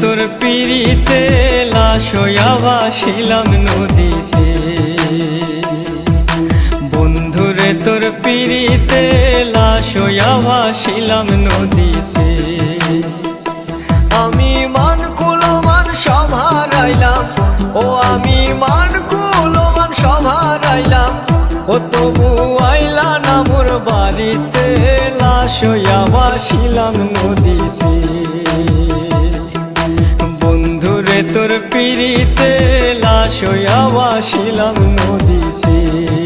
তোর পিড়িতে লাশ হইয়া নদীতে। বন্ধুরে, তোর পিড়িতে লাশ হইয়া নদীতে। আমি মান কুলমান সব হারাইলাম ও আমি মান কুলমান সব হারাইলাম ও তবু আইলা না মোর বাড়িতে, লাশ হইয়া নদীতে। পিড়িতে লাশ হইয়া নদীতে।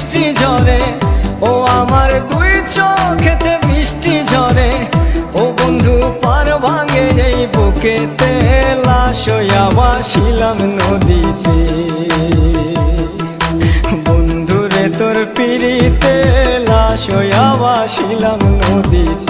বৃষ্টি ঝরে। ও আমার দুই চোখেতে বৃষ্টি ঝরে। ও বন্ধু, পার ভাঙে এই বুকেতে শোয়াবা ভাসিলাম নদীতে। বন্ধুরে, তোর পিড়িতে লাশ ভাসিলাম নদীতে।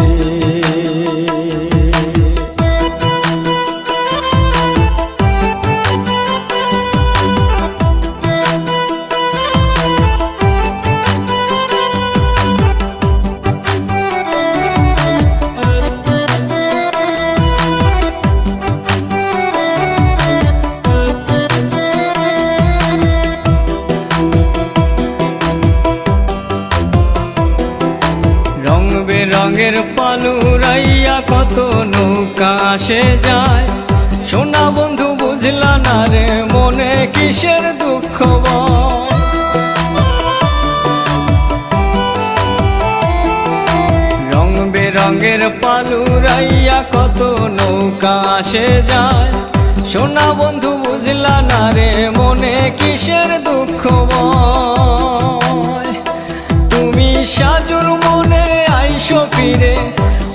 আসে যায়। সোনা বন্ধু বুঝলা না রে, মনে কিসের দুঃখ? রং বেরঙের পালুরাইয়া কত নৌকা আসে যায়। সোনা বন্ধু বুঝলা না রে, মনে কিসের দুঃখ তুমি সাজুর মনে আইসো ফিরে,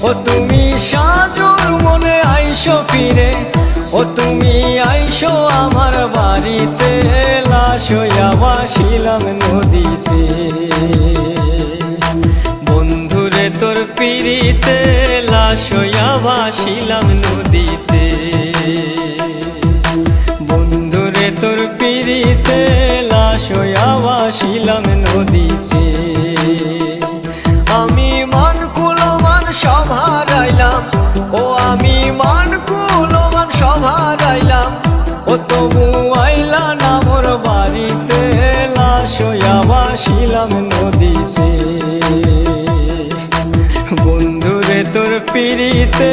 ও তুমি মনে আইসো ফিরে, ও তুমি আইসো আমার বাড়িতে। লাশ হইয়া ভাসিলাম নদীতে। বন্ধুরে তোর পিড়িতে, লাশ হইয়া ভাসিলাম নদীতে। বন্ধুরে তোর পিড়িতে, লাশ হইয়া ভাসিলাম নদীতে। ও তবু আইলা না মোর বাড়িতে লাশ হইয়া ভাসিলাম নদীতে। বন্ধুরে তোর পিড়িতে